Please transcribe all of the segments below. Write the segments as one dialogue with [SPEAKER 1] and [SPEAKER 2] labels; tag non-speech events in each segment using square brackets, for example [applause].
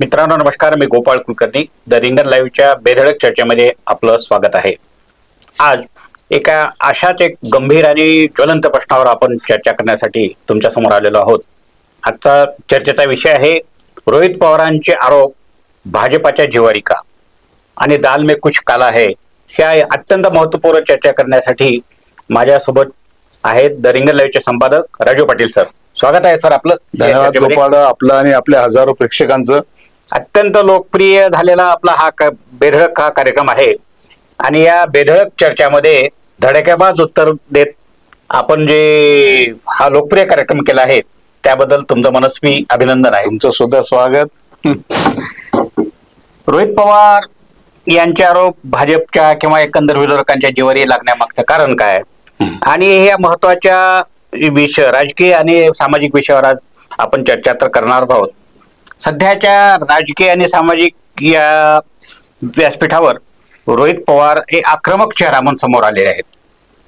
[SPEAKER 1] मित्रांनो नमस्कार. मी गोपाळ कुलकर्णी. द रिंगण लाईव्हच्या बेधडक चर्चेमध्ये आपलं स्वागत आहे. आज एका अशाच एक गंभीर आणि ज्वलंत प्रश्नावर आपण चर्चा करण्यासाठी तुमच्यासमोर आलेलो आहोत. आजचा चर्चेचा विषय आहे रोहित पवारांचे आरोप भाजपाच्या जिवारी का आणि दाल में कुछ काला है ह्या अत्यंत महत्त्वपूर्ण चर्चा करण्यासाठी माझ्यासोबत आहेत द रिंगण लाईव्हचे संपादक राजू पाटील सर. स्वागत आहे सर आपलं
[SPEAKER 2] धन्यवाद. गोपाळ. आपलं आणि आपल्या हजारो प्रेक्षकांचं
[SPEAKER 1] अत्यंत लोकप्रिय झालेला आपला हा क- बेधडक हा कार्यक्रम आहे. आणि या बेधडक चर्चामध्ये धडक्याबाज उत्तर देत आपण जे हा लोकप्रिय कार्यक्रम केला आहे त्याबद्दल तुमचं मनस्वी अभिनंदन आहे.
[SPEAKER 2] तुमचं सुद्धा स्वागत.
[SPEAKER 1] रोहित पवार यांचे आरोप भाजपच्या किंवा एकंदर विरोधकांच्या जिवारी लागण्यामागचं कारण काय? आणि या महत्त्वाच्या विषय राजकीय आणि सामाजिक विषयावर आज आपण चर्चा तर करणार आहोत. सध्याच्या राजकीय आणि सामाजिक या व्यासपीठावर रोहित पवार हे आक्रमक चेहरा म्हणून समोर आलेले आहेत.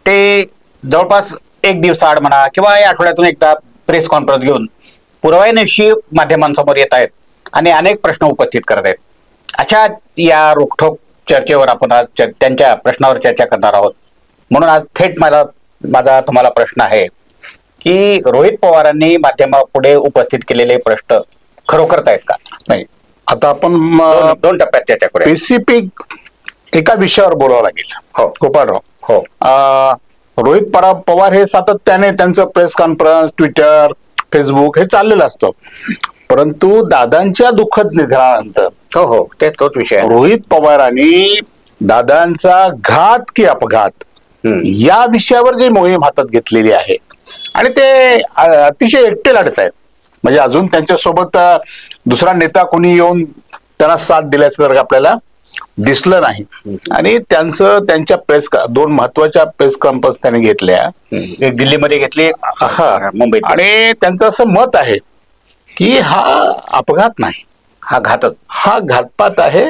[SPEAKER 1] ते जवळपास एक दिवसाआड म्हणा किंवा या आठवड्यातून एकदा प्रेस कॉन्फरन्स घेऊन पुरवाईनिशी माध्यमांसमोर येत आहेत आणि अनेक प्रश्न उपस्थित करत आहेत. अशा या रोखोक चर्चेवर आपण आज त्यांच्या प्रश्नावर चर्चा करणार आहोत. म्हणून आज थेट मला माझा तुम्हाला प्रश्न आहे की रोहित पवारांनी माध्यमापुढे उपस्थित केलेले प्रश्न खरोखरच आहेत का?
[SPEAKER 2] नाही. आता आपण
[SPEAKER 1] दोन दोन टप्प्यात चर्चा करूया
[SPEAKER 2] स्पेसिफिक एका विषयावर बोलावं लागेल.
[SPEAKER 1] हो.
[SPEAKER 2] गोपाळराव.
[SPEAKER 1] हो.
[SPEAKER 2] अं, रोहित परा पवार हे सातत्याने त्यांचं प्रेस कॉन्फरन्स ट्विटर फेसबुक हे चाललेलं असतं. परंतु दादांच्या दुःखद निधनानंतर
[SPEAKER 1] हो हो. तेच तोच विषय आहे.
[SPEAKER 2] रोहित पवारांनी दादांचा घात की अपघात
[SPEAKER 1] हम्म.
[SPEAKER 2] या विषयावर जी मोहीम हातात घेतलेली आहे आणि ते अ- अतिशय एकटे लढत आहेत म्हणजे अजून त्यांच्यासोबत दुसरा नेता कोणी येऊन त्यांना साथ दिल्याचं जर आपल्याला दिसलं नाही. आणि त्यांचं त्यांच्या प्रेस दोन महत्त्वाच्या प्रेस कॉन्फरन्स त्यांनी घेतल्या.
[SPEAKER 1] दिल्लीमध्ये घेतली
[SPEAKER 2] हा.
[SPEAKER 1] मुंबईत.
[SPEAKER 2] आणि त्यांचं असं मत आहे की हा अपघात नाही.
[SPEAKER 1] हा घातक.
[SPEAKER 2] हा घातपात आहे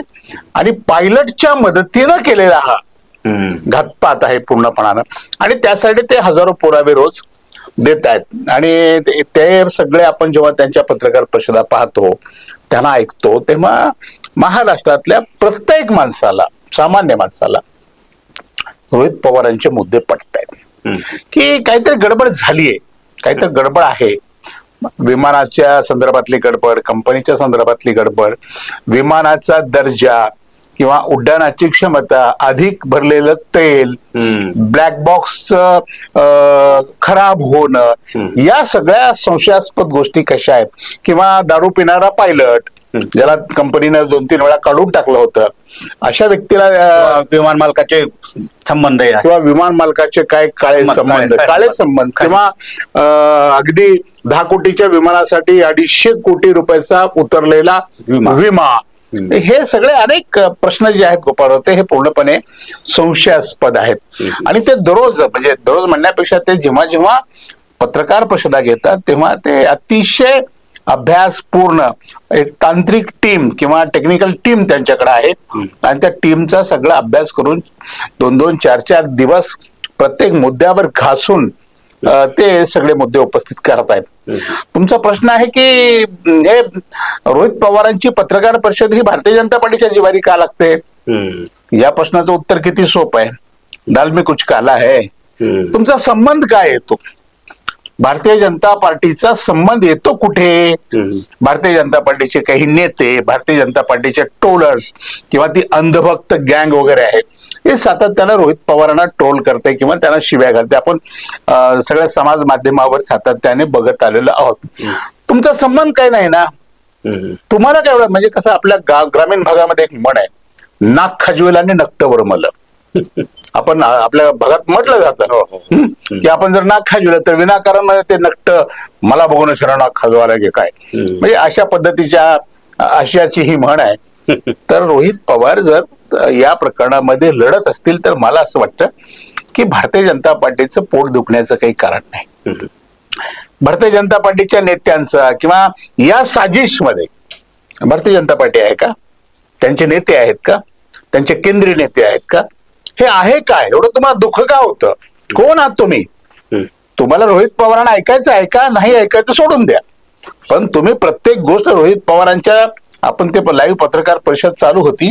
[SPEAKER 2] आणि पायलटच्या मदतीनं केलेला हा. घातपात आहे पूर्णपणानं. आणि त्यासाठी ते हजारो पुरावे रोज देत आहेत आणि ते- सगळे आपण जेव्हा त्यांच्या पत्रकार परिषदा पाहतो त्यांना ऐकतो तेव्हा महाराष्ट्रातल्या प्रत्येक माणसाला सामान्य माणसाला रोहित पवारांचे मुद्दे पटत आहेत
[SPEAKER 1] हम्म.
[SPEAKER 2] की काहीतरी गडबड झालीये काहीतरी गडबड आहे. विमानाच्या संदर्भातली गडबड कंपनीच्या संदर्भातली गडबड विमानाचा दर्जा किंवा उड्डाणाची क्षमता अधिक भरलेलं तेल. ब्लॅक बॉक्स खराब होणं या सगळ्या संशयास्पद गोष्टी कशा आहेत? किंवा दारू पिणारा पायलट ज्याला कंपनीनं दोन तीन वेळा काढून टाकलं होतं अशा व्यक्तीला
[SPEAKER 1] विमान मालकाचे संबंध
[SPEAKER 2] किंवा विमान मालकाचे काय काळे
[SPEAKER 1] संबंध, काळे संबंध.
[SPEAKER 2] किंवा अगदी दहा कोटीच्या विमानासाठी अडीचशे कोटी रुपयाचा उतरलेला
[SPEAKER 1] विमा.
[SPEAKER 2] हे सगळे अनेक प्रश्न जे आहेत गोपाळ ते हे पूर्णपणे संशयास्पद आहेत. आणि ते दररोज म्हणजे दररोज म्हणण्यापेक्षा ते जेव्हा जेव्हा पत्रकार परिषदा घेतात तेव्हा ते अतिशय अभ्यासपूर्ण एक तांत्रिक टीम किंवा टेक्निकल टीम त्यांच्याकडे आहे. आणि त्या टीमचा सगळा अभ्यास करून दोन दोन चार चार दिवस प्रत्येक मुद्द्यावर घासून ते सगळे मुद्दे उपस्थित करत आहेत तुमचा प्रश्न आहे की हे रोहित पवारांची पत्रकार परिषद ही भारतीय जनता पार्टीच्या जिवारी का लागते. या प्रश्नाचं उत्तर किती सोपं आहे? दाल में कुछ काला है. तुमचा संबंध काय येतो भारतीय जनता पार्टीचा संबंध येतो कुठे. भारतीय जनता पार्टीचे काही नेते भारतीय जनता पार्टीचे टोलर्स किंवा ती अंधभक्त गँग वगैरे आहेत हे सातत्यानं रोहित पवारांना ट्रोल करते किंवा त्यांना शिव्या घालते आपण सगळ्या समाज माध्यमावर सातत्याने बघत आलेलो आहोत. तुमचा संबंध काय नाही ना. तुम्हाला काय म्हणजे कसं आपल्या ग्रामीण भागामध्ये एक म्हण आहे नाक खजवेल आणि नक्त वरमल. [laughs] आपण आपल्या भागात म्हटलं जातं.
[SPEAKER 1] हो, हो.
[SPEAKER 2] की आपण जर नाक खाजवलं तर विनाकारण ते नक्ट मला बघून शरा नाक खाजवायला की काय? म्हणजे अशा पद्धतीच्या आशियाची ही म्हण आहे. [laughs] तर रोहित पवार जर या प्रकरणामध्ये लढत असतील तर मला असं वाटतं की भारतीय जनता पार्टीचं पोट दुखण्याचं काही कारण नाही. भारतीय जनता पार्टीच्या नेत्यांचा किंवा या साजिशमध्ये भारतीय जनता पार्टी आहे का? त्यांचे नेते आहेत का? त्यांचे केंद्रीय नेते आहेत का? हे आहे काय? एवढं तुम्हाला दुःख का होतं? कोण आहात तुम्ही. तुम्हाला रोहित पवारांना ऐकायचं आहे का? नाही ऐकायचं सोडून द्या. पण तुम्ही प्रत्येक गोष्ट रोहित पवारांच्या आपण ते लाईव्ह पत्रकार परिषद चालू होती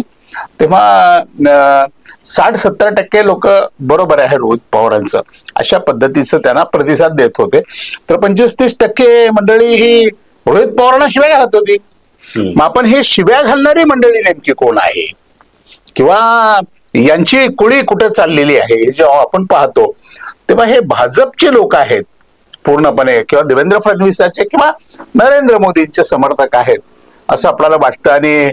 [SPEAKER 2] तेव्हा साठ सत्तर टक्के लोक बरोबर आहे रोहित पवारांचं. अशा पद्धतीचं त्यांना प्रतिसाद देत होते. तर पंचवीस तीस टक्के मंडळी ही रोहित पवारांना शिव्या घालत होती. मग आपण हे शिव्या घालणारी मंडळी नेमकी कोण आहे? किंवा यांची कुळी कुठे चाललेली आहे हे जेव्हा आपण पाहतो तेव्हा हे भाजपचे लोक आहेत पूर्णपणे किंवा देवेंद्र फडणवीसाचे किंवा नरेंद्र मोदींचे समर्थक आहेत असं आपल्याला वाटतं. आणि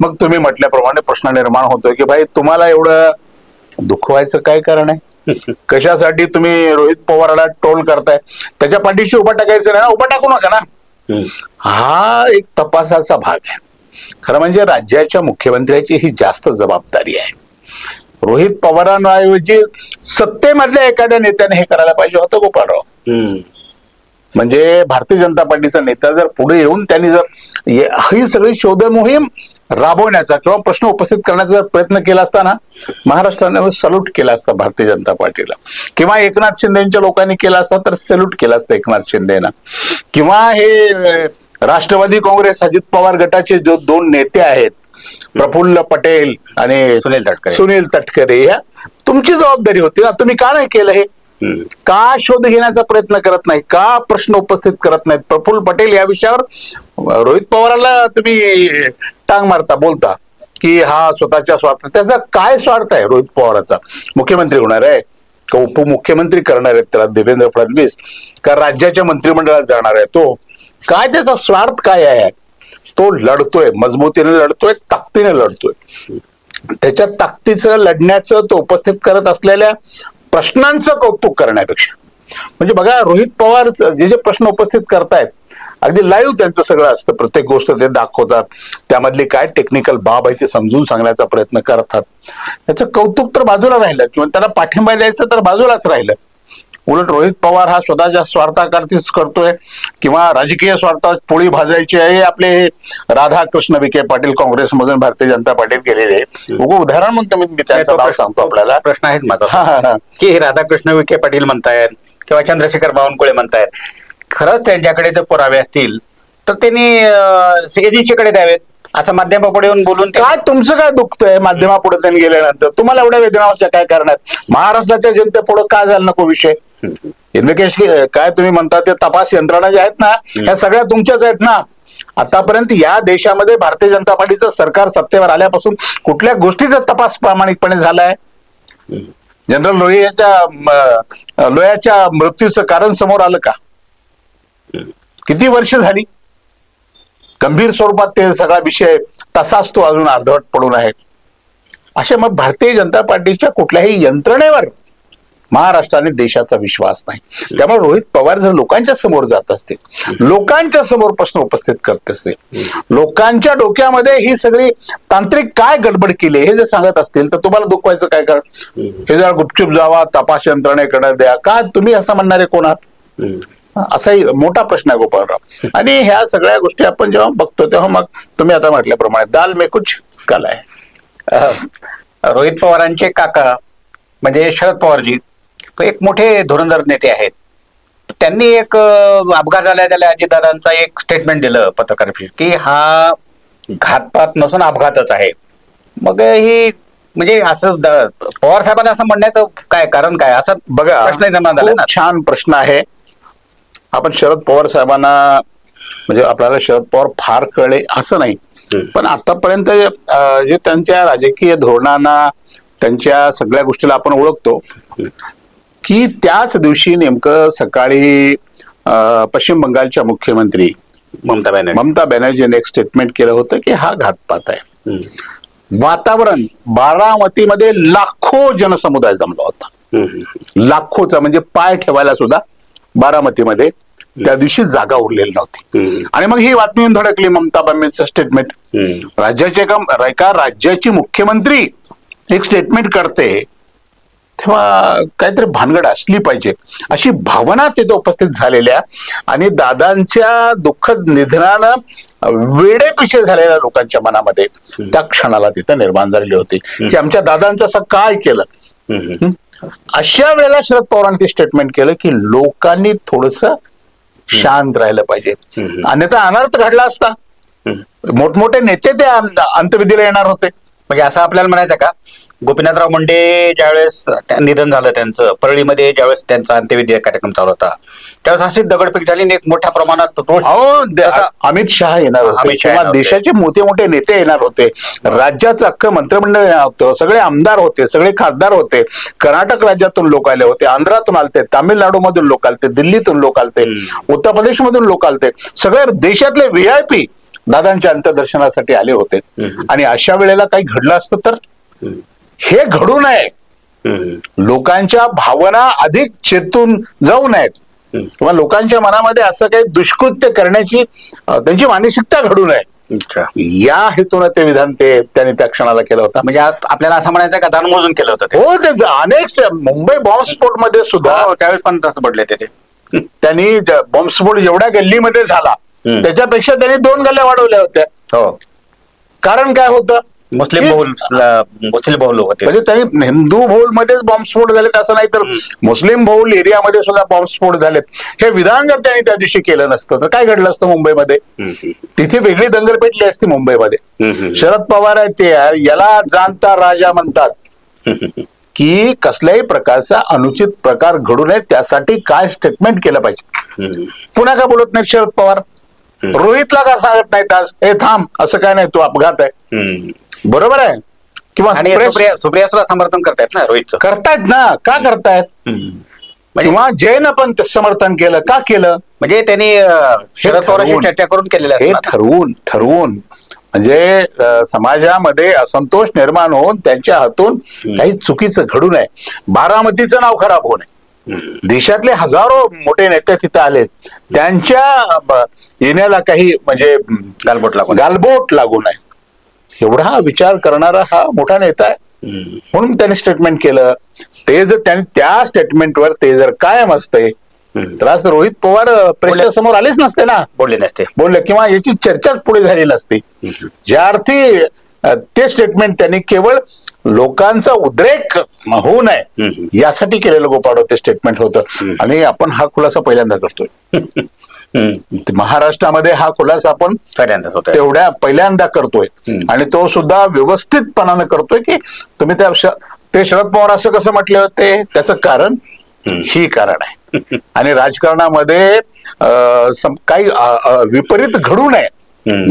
[SPEAKER 2] मग तुम्ही म्हटल्याप्रमाणे प्रश्न निर्माण होतोय की भाई तुम्हाला एवढं दुखवायचं काय कारण आहे? [laughs] कशासाठी तुम्ही रोहित पवाराला ट्रोल करताय? त्याच्या पाठीशी उभा टाकायचं नाही ना? उभा टाकू नका ना? हा एक तपासाचा भाग आहे. खरं म्हणजे राज्याच्या मुख्यमंत्र्याची ही जास्त जबाबदारी आहे. रोहित पवारांऐवजी सत्तेमधल्या एखाद्या नेत्याने हे करायला पाहिजे होतं गोपाळराव. म्हणजे भारतीय जनता पार्टीचा नेता जर पुढे येऊन त्यांनी जर ही सगळी शोध मोहीम राबवण्याचा किंवा प्रश्न उपस्थित करण्याचा जर प्रयत्न केला असता ना महाराष्ट्राने सल्यूट केला असता भारतीय जनता पार्टीला. किंवा एकनाथ शिंदेच्या लोकांनी केला असता तर सल्यूट केला असता एकनाथ शिंदेना. किंवा हे राष्ट्रवादी काँग्रेस अजित पवार गटाचे जो दोन नेते आहेत प्रफुल्ल पटेल आणि
[SPEAKER 1] सुनील तटकरे.
[SPEAKER 2] सुनील तटकरे ह्या. तुमची जबाबदारी होती ना तुम्ही का नाही केलं हे? का शोध घेण्याचा प्रयत्न करत नाही? का प्रश्न उपस्थित करत नाहीत? प्रफुल्ल पटेल या विषयावर रोहित पवारांना तुम्ही टांग मारता बोलता की हा स्वतःच्या स्वार्थ त्याचा काय स्वार्थ आहे रोहित पवाराचा? मुख्यमंत्री होणार आहे का उपमुख्यमंत्री करणार आहेत त्याला? देवेंद्र फडणवीस का राज्याच्या मंत्रिमंडळात जाणार आहे तो? काय त्याचा स्वार्थ काय आहे? तो लढतोय मजबूतीने लढतोय ताकदीने लढतोय. त्याच्या ताकदीचं लढण्याचं तो उपस्थित करत असलेल्या प्रश्नांचं कौतुक करण्यापेक्षा. म्हणजे बघा रोहित पवार जे जे प्रश्न उपस्थित करतायत अगदी लाईव्ह त्यांचं सगळं असतं प्रत्येक गोष्ट ते दाखवतात. त्यामधली काय टेक्निकल बाब आहे ते समजून सांगण्याचा प्रयत्न करतात. त्याचं कौतुक तर बाजूला राहिलं किंवा त्याला पाठिंबा द्यायचं तर बाजूलाच राहिलं. उलट रोहित पवार हा स्वतःच्या स्वार्थाकरतीच करतोय किंवा राजकीय स्वार्थात पोळी भाजायची आहे आपले राधाकृष्ण विखे पाटील काँग्रेसमधून भारतीय जनता पार्टीत गेलेले उगं उदाहरण म्हणतो मी त्यांचं नाव सांगतो आपल्याला.
[SPEAKER 1] प्रश्न आहेत माझा
[SPEAKER 2] हा हा हा.
[SPEAKER 1] की हे राधाकृष्ण विखे पाटील म्हणतायत किंवा चंद्रशेखर बावनकुळे म्हणतायत. खरंच त्यांच्याकडे जर पुरावे असतील तर त्यांनी एजन्सीकडे द्यावेत. असं माध्यमापुढे येऊन बोलून ते-
[SPEAKER 2] काय तुमचं काय दुखतंय माध्यमापुढे त्यांनी गेल्यानंतर? तुम्हाला एवढ्या वेदनाच्या काय करण्यात महाराष्ट्राच्या जनतेपुढे काय झाला नको विषय? इन्व्हेकेश काय तुम्ही म्हणता ते तपास यंत्रणा ज्या आहेत ना ह्या सगळ्या तुमच्याच आहेत ना. आतापर्यंत या देशामध्ये भारतीय जनता पार्टीचं सरकार सत्तेवर आल्यापासून कुठल्या गोष्टीचा तपास प्रामाणिकपणे झालाय? जनरल लोहियाच्या लोह्याच्या मृत्यूचं कारण समोर आलं का? किती वर्ष झाली? गंभीर स्वरूपात ते सगळा विषय तसाच तो अजून अर्धवट पडून आहे. अशा मग भारतीय जनता पार्टीच्या कुठल्याही यंत्रणेवर महाराष्ट्राने देशाचा विश्वास नाही. त्यामुळे रोहित पवार जर लोकांच्या समोर जात असतील लोकांच्या समोर प्रश्न उपस्थित करत असतील लोकांच्या डोक्यामध्ये ही सगळी तांत्रिक काय गडबड केली हे जर सांगत असतील तर तुम्हाला दुखवायचं काय कारण? हे जर गुपचूप जावा तपास यंत्रणेकडे द्या. का तुम्ही असं म्हणणारे कोण आहात? असाही मोठा प्रश्न आहे गोपाळराव. आणि ह्या सगळ्या गोष्टी आपण जेव्हा बघतो तेव्हा मग तुम्ही आता म्हटल्याप्रमाणे दाल में कुछ कला आहे.
[SPEAKER 1] रोहित पवारांचे काका म्हणजे शरद पवारजी एक मोठे धुरंधर नेते आहेत. त्यांनी एक अपघात झाल्या झाल्या अजितदादांचा एक स्टेटमेंट दिलं पत्रकार की हा घातपात नसून अपघातच आहे. मग ही म्हणजे असं पवार साहेबांना असं म्हणण्याचं काय कारण काय? असं
[SPEAKER 2] बघा
[SPEAKER 1] प्रश्न निर्माण झाला
[SPEAKER 2] छान प्रश्न आहे. आपण शरद पवार साहेबांना म्हणजे आपल्याला शरद पवार फार कळले असं नाही. पण आतापर्यंत जे त्यांच्या राजकीय धोरणांना त्यांच्या सगळ्या गोष्टीला आपण ओळखतो की त्याच दिवशी नेमकं सकाळी पश्चिम बंगालच्या मुख्यमंत्री
[SPEAKER 1] ममता बॅनर्जी.
[SPEAKER 2] ममता बॅनर्जीने एक स्टेटमेंट केलं होतं की हा घातपात आहे. वातावरण बारामतीमध्ये लाखो जनसमुदाय जमला होता. लाखोचा म्हणजे पाय ठेवायला सुद्धा बारामतीमध्ये त्या दिवशी जागा उरलेली नव्हती. आणि मग ही बातमी धडकली ममता बॅनर्जीचं स्टेटमेंट राज्याचे एका राज्याची मुख्यमंत्री एक स्टेटमेंट करते तेव्हा काहीतरी भानगड असली पाहिजे. अशी भावना तिथे उपस्थित झालेल्या आणि दादांच्या दुःखद निधनानं वेडेपिशे झालेल्या लोकांच्या मनामध्ये त्या क्षणाला तिथं निर्माण झालेली होती. की आमच्या दादांचं असं काय केलं? अशा वेळेला शरद पवारांनी ते स्टेटमेंट केलं की लोकांनी थोडस शांत राहिलं पाहिजे. अन्यथा अनर्थ घडला असता. मोठमोठे नेते ते अंत- अंत्यविधीला येणार होते.
[SPEAKER 1] म्हणजे असं आपल्याला म्हणायचं का? गोपीनाथराव मुंडे ज्यावेळेस निधन झालं त्यांचं परळीमध्ये ज्यावेळेस त्यांचा अंत्यविधी कार्यक्रम चालू होता त्यावेळेस अशी दगडफेक झाली आणि एक मोठ्या प्रमाणात
[SPEAKER 2] अहो द- अमित शहा येणार होते
[SPEAKER 1] अमित शहा
[SPEAKER 2] किंवा
[SPEAKER 1] येणार होते.
[SPEAKER 2] देशाचे मोठे मोठे नेते येणार होते. राज्याचं अख्खं मंत्रिमंडळ येणार होतं. सगळे आमदार होते सगळे खासदार होते. कर्नाटक राज्यातून लोक आले होते आंध्रातून आलते तामिळनाडू मधून लोक आलते दिल्लीतून लोक आलते उत्तर प्रदेश मधून लोक आलते. सगळे देशातले व्हीआयपी दादांच्या अंत्यदर्शनासाठी आले होते. आणि अशा वेळेला काही घडलं असतं तर? हे घडू नये. लोकांच्या भावना अधिक चेतून जाऊ नयेत. किंवा लोकांच्या मनामध्ये असं काही दुष्कृत्य करण्याची त्यांची मानसिकता घडू नये. या हेतून ते विधान ते त्यांनी त्या क्षणाला केलं होतं.
[SPEAKER 1] म्हणजे आपल्याला असं म्हणायचं का दानमोजून केलं होतं ते?
[SPEAKER 2] हो ते अनेक मुंबई बॉम्बस्फोटमध्ये सुद्धा
[SPEAKER 1] हो, त्यावेळेस पण तसं पडले ते.
[SPEAKER 2] त्यांनी बॉम्बस्फोट जेवढ्या गल्लीमध्ये झाला. त्याच्यापेक्षा त्यांनी दोन गल्ल्या वाढवल्या होत्या.
[SPEAKER 1] हो.
[SPEAKER 2] कारण काय होतं?
[SPEAKER 1] मुस्लिम बहुल मुस्लिम बहुल होते.
[SPEAKER 2] म्हणजे त्यांनी हिंदू बहुल मध्येच बॉम्बस्फोट झालेत असं नाही तर मुस्लिम बहुल एरियामध्ये सुद्धा बॉम्बस्फोट झालेत. हे विधान जर त्यांनी त्या दिवशी केलं नसतं तर काय घडलं असतं मुंबईमध्ये. तिथे वेगळी दंगल पेटली असती मुंबईमध्ये. शरद पवार आहेत ते याला जाणता राजा म्हणतात. की कसल्याही प्रकारचा अनुचित प्रकार घडू नये त्यासाठी काय स्टेटमेंट केलं पाहिजे. पुन्हा का बोलत नाहीत शरद पवार? रोहितला का सांगत नाहीत आज? हे थांब असं काय नाही तो अपघात आहे. बरोबर आहे. किंवा
[SPEAKER 1] आणि
[SPEAKER 2] press
[SPEAKER 1] सुप्रिया सुप्रिया सुद्धा समर्थन करतायत ना रोहितचं?
[SPEAKER 2] करतायत ना. का करतायत.
[SPEAKER 1] म्हणजे
[SPEAKER 2] किंवा जैन पण ते समर्थन केलं. का केलं?
[SPEAKER 1] म्हणजे त्यांनी अं, शरद पवारांशी
[SPEAKER 2] ठरवून-
[SPEAKER 1] चर्चा करून केलेलं
[SPEAKER 2] हे. ठरवून ठरवून. म्हणजे अ, समाजामध्ये असंतोष निर्माण होऊन त्यांच्या हातून काही चुकीचं घडू नये. बारामतीचं नाव खराब होऊ नये. देशातले हजारो मोठे नेते तिथं आले त्यांच्या ब- येण्याला काही म्हणजे
[SPEAKER 1] गालबोट लागून
[SPEAKER 2] गालबोट लागू नये. एवढा विचार करणारा हा मोठा नेता आहे. म्हणून त्यांनी स्टेटमेंट केलं. ते जर त्यांनी त्या स्टेटमेंटवर ते जर कायम असते. तर आज रोहित पवार प्रेक्षक समोर आलेच नसते ना.
[SPEAKER 1] बोलले नसते.
[SPEAKER 2] बोलले किंवा याची चर्चाच पुढे झाली नसती. ज्या अर्थी ते स्टेटमेंट त्यांनी केवळ लोकांचा उद्रेक होऊ नये. यासाठी केलेलं गोपाळ ते स्टेटमेंट होतं. आणि आपण हा खुलासा पहिल्यांदा करतोय. [laughs] महाराष्ट्रामध्ये हा खुलासा आपण
[SPEAKER 1] पहिल्यांदाच होत
[SPEAKER 2] तेवढ्या पहिल्यांदा करतोय. आणि तो सुद्धा व्यवस्थितपणानं करतोय की तुम्ही त्या ते शरद पवार असं कसं म्हटले होते त्याचं कारण ही कारण आहे. आणि राजकारणामध्ये काही विपरीत घडू नये.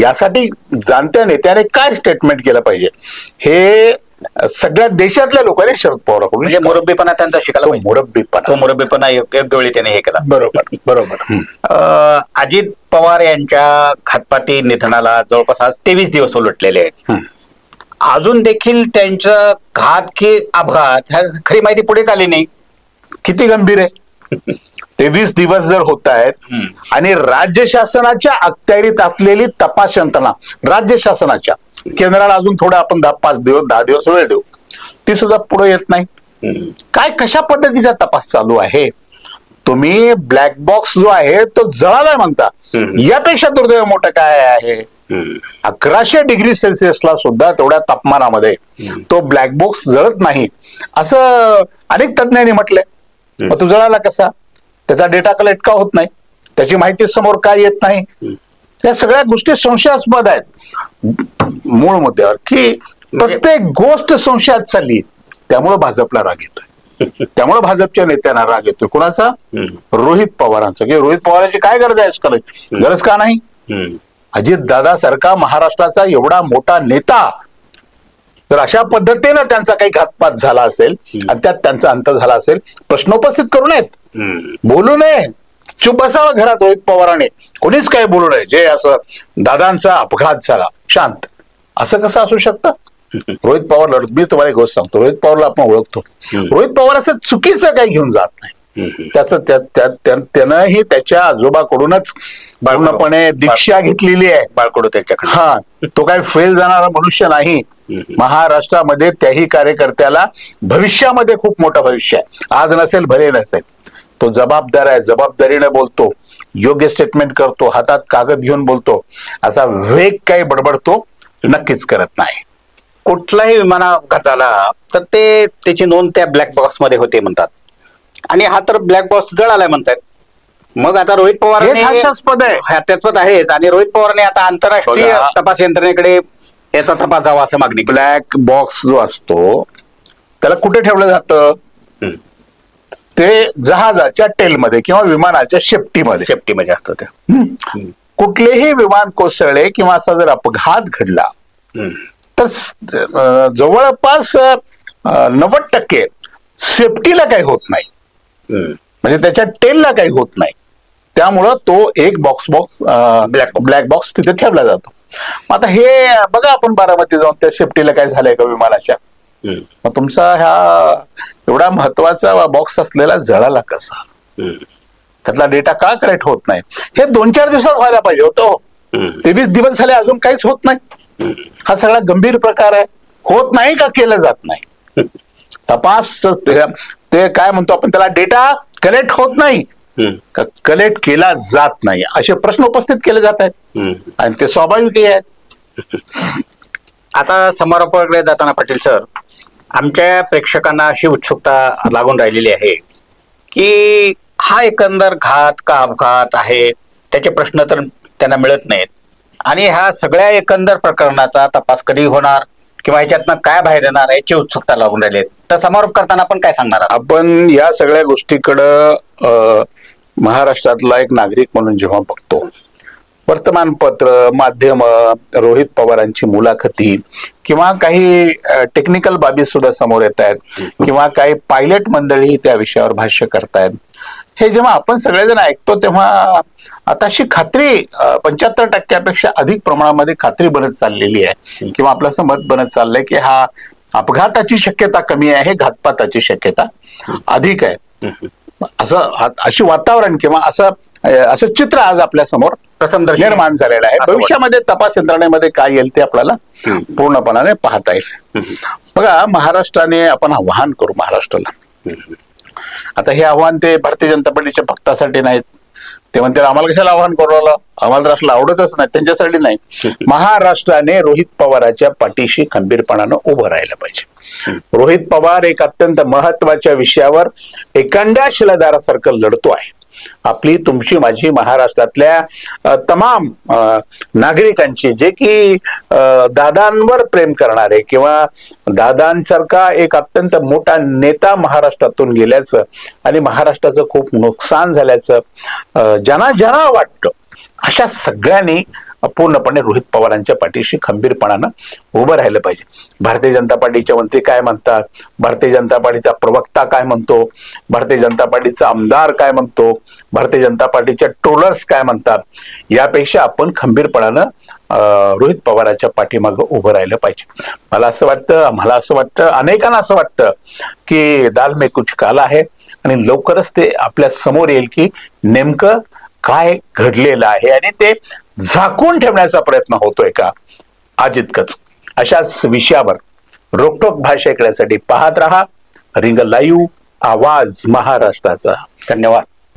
[SPEAKER 2] यासाठी जाणत्या नेत्याने काय स्टेटमेंट केलं पाहिजे? हे सगळ्या देशातल्या लोकांनी शरद पवाराकडून
[SPEAKER 1] म्हणजे. मुरब्बीपणा त्यांचा शिकायला
[SPEAKER 2] तो
[SPEAKER 1] पाहिजे.
[SPEAKER 2] मुरब्बीपणा
[SPEAKER 1] तो मुरब्बीपणा योग्य योग्य वेळी त्याने हे केला
[SPEAKER 2] बरोबर बरोबर हम्म.
[SPEAKER 1] अं, अजित पवार यांच्या घातपाती निधनाला जवळपास आज तेवीस दिवस उलटलेले आहेत
[SPEAKER 2] हम्म.
[SPEAKER 1] अजून देखील त्यांचं घात की अपघात ह्या खरी माहिती पुढेच आली नाही
[SPEAKER 2] किती गंभीर आहे तेवीस दिवस जर होत आहेत
[SPEAKER 1] हम्म.
[SPEAKER 2] आणि राज्य शासनाच्या अखत्यारीत असलेली तपास यंत्रणा राज्य शासनाच्या केंद्राला अजून थोडं आपण दहा पाच दिवस दहा दिवस वेळ देऊ. ती सुद्धा पुढे येत नाही. काय कशा पद्धतीचा तपास चालू आहे? तुम्ही ब्लॅक बॉक्स जो आहे तो जळालाय म्हणता. यापेक्षा दुर्दैव मोठं काय आहे? अकराशे डिग्री सेल्सिअसला सुद्धा तेवढ्या तापमानामध्ये तो ब्लॅक बॉक्स जळत नाही. असं अनेक तज्ज्ञांनी म्हटलंय. मग तो जळाला कसा? त्याचा डेटा कलेक्ट का होत नाही? त्याची माहिती समोर काय येत नाही? या सगळ्या गोष्टी संशयास्पद आहेत. मूळ मुद्द्यावर की प्रत्येक गोष्ट संशयात चालली त्यामुळे भाजपला राग येतोय. [laughs] त्यामुळे भाजपच्या नेत्यांना राग येतोय. कुणाचा? रोहित पवारांचा. की रोहित पवारांची काय गरज आहे आजकाल? गरज का नाही? अजित दादा सारखा महाराष्ट्राचा एवढा मोठा नेता. तर अशा पद्धतीनं त्यांचा काही घातपात झाला असेल आणि त्यात त्यांचा अंत झाला असेल प्रश्न उपस्थित करू नयेत. बोलू नये. चुप बसावं घरात रोहित पवाराने. कोणीच काही बोलू नये. जे असं दादांचा अपघात झाला शांत. असं कसं असू शकतं? [laughs] रोहित पवार लढत मी तुम्हाला एक गोष्ट सांगतो. रोहित पवारला आपण ओळखतो. रोहित पवार असं चुकीचं काही घेऊन जात नाही. त्याचं त्या- त्या- त्या- त्यानंही त्याच्या आजोबाकडूनच पूर्णपणे दीक्षा घेतलेली आहे.
[SPEAKER 1] बाळकडू त्याच्याकडे.
[SPEAKER 2] हा तो काही फेल जाणारा मनुष्य नाही. महाराष्ट्रामध्ये त्याही कार्यकर्त्याला भविष्यामध्ये खूप मोठं भविष्य आहे. आज नसेल भले नसेल. तो जबाबदार आहे जबाबदारीने बोलतो योग्य स्टेटमेंट करतो हातात कागद घेऊन बोलतो असा वेग काही बडबडतो नक्कीच करत नाही
[SPEAKER 1] कुठलाही विमान अपघात झाला तर ते त्याची नोंद त्या ब्लॅक बॉक्समध्ये होते म्हणतात आणि हा तर ब्लॅक बॉक्स जळालाय म्हणतात मग आता रोहित पवार
[SPEAKER 2] हास्यास्पद आहे.
[SPEAKER 1] आहेच आणि रोहित पवारने आता आंतरराष्ट्रीय. तपास यंत्रणेकडे याचा तपास जावा असं मागणी
[SPEAKER 2] ब्लॅक बॉक्स जो असतो त्याला कुठे ठेवलं जातं. ते जहाजाच्या टेलमध्ये किंवा विमानाच्या शेपटीमध्ये
[SPEAKER 1] सेफ्टी मध्ये असतं ते.
[SPEAKER 2] कुठलेही विमान कोसळले किंवा असा जर अपघात घडला. तर जवळपास नव्वद टक्के सेफ्टीला काही होत नाही. म्हणजे त्याच्या टेलला काही होत नाही त्यामुळं तो एक box box black black box तिथे ठेवला जातो मग आता हे बघा आपण बारामती जाऊन त्या सेफ्टीला काय झालंय का विमानाच्या. मग तुमचा ह्या एवढा महत्त्वाचा बॉक्स असलेला जळाला कसा?
[SPEAKER 1] हम्म.
[SPEAKER 2] त्यातला डेटा का करेक्ट होत नाही? हे दोन चार दिवसात व्हायला पाहिजे होतं. तेवीस दिवस झाले अजून काहीच होत नाही. हा सगळा गंभीर प्रकार आहे. होत नाही का केलं जात नाही? तपास. ते- काय म्हणतो आपण त्याला? डेटा कलेक्ट होत नाही.
[SPEAKER 1] का
[SPEAKER 2] कलेक्ट केला जात नाही? असे प्रश्न उपस्थित केले जात आहेत. आणि ते स्वाभाविकही आहेत
[SPEAKER 1] आता समारोपाकडे जाताना पाटील सर आमच्या प्रेक्षकांना अशी उत्सुकता लागून राहिलेली आहे की हा एकंदर घात का अपघात आहे? त्याचे प्रश्न तर त्यांना मिळत नाहीत. आणि ह्या सगळ्या एकंदर प्रकरणाचा तपास कधी होणार किंवा ह्याच्यातनं काय बाहेर येणार याची उत्सुकता लागून राहिली. तर समारोप करताना आपण काय सांगणार
[SPEAKER 2] आपण या सगळ्या गोष्टीकडं महाराष्ट्रातला एक नागरिक म्हणून जेव्हा बघतो वर्तमानपत्र माध्यम रोहित पवारांची मुलाखती किंवा काही टेक्निकल बाबी सुद्धा समोर येत आहेत किंवा काही पायलट मंडळी त्या विषयावर भाष्य करतायत. हे जेव्हा आपण सगळेजण ऐकतो तेव्हा आता अशी खात्री पंच्याहत्तर टक्क्यापेक्षा अधिक प्रमाणामध्ये खात्री बनत चाललेली आहे किंवा आपलं असं मत बनत चाललंय की हा अपघाताची शक्यता कमी आहे घातपाताची शक्यता अधिक आहे. असं अशी वातावरण किंवा असं असं चित्र आज
[SPEAKER 1] आपल्यासमोर
[SPEAKER 2] निर्माण झालेलं आहे. भविष्यामध्ये तपास यंत्रणेमध्ये काय येईल ते आपल्याला. पूर्णपणाने पाहता येईल. बघा महाराष्ट्राने आपण आव्हान करू महाराष्ट्राला. आता हे आव्हान ते भारतीय जनता पार्टीच्या भक्तासाठी नाहीत. ते म्हणते आम्हाला कशाला आव्हान करू राहिलं? आम्हाला तर असलं आवडतच नाही त्यांच्यासाठी नाही. महाराष्ट्राने रोहित पवाराच्या पाठीशी खंबीरपणानं उभं राहिलं पाहिजे. रोहित पवार एक अत्यंत महत्त्वाच्या विषयावर एखाद्या शिलादारासारखं लढतो आहे. आपली तुमची माझी महाराष्ट्रातल्या तमाम नागरिकांची जे की दादांवर प्रेम करणारे किंवा दादांसारखा एक अत्यंत मोठा नेता महाराष्ट्रातून गेल्याचं आणि महाराष्ट्राचं खूप नुकसान झाल्याचं ज्यांना ज्यांना वाटतं अशा सगळ्यांनी पूर्णपणे रोहित पवारांच्या पाठीशी खंबीरपणानं उभं राहिलं पाहिजे. भारतीय जनता पार्टीचे मंत्री काय म्हणतात? भारतीय जनता पार्टीचा प्रवक्ता काय म्हणतो? भारतीय जनता पार्टीचा आमदार काय म्हणतो? भारतीय जनता पार्टीच्या ट्रोलर्स काय म्हणतात? यापेक्षा आपण खंबीरपणानं रोहित पवाराच्या पाठीमागं उभं राहिलं पाहिजे. मला असं वाटतं मला असं वाटतं अनेकांना असं वाटतं की दाल में कुछ काला आहे आणि लवकरच ते आपल्यासमोर येईल की नेमकं काय घडलेलं आहे आणि ते झाकून ठेवण्याचा प्रयत्न होतोय का? आज इतकंच अशाच विषयावर रोकटोक भाषा ऐकण्यासाठी पाहत रहा. रिंग लाईव्ह आवाज महाराष्ट्राचा.
[SPEAKER 1] धन्यवाद.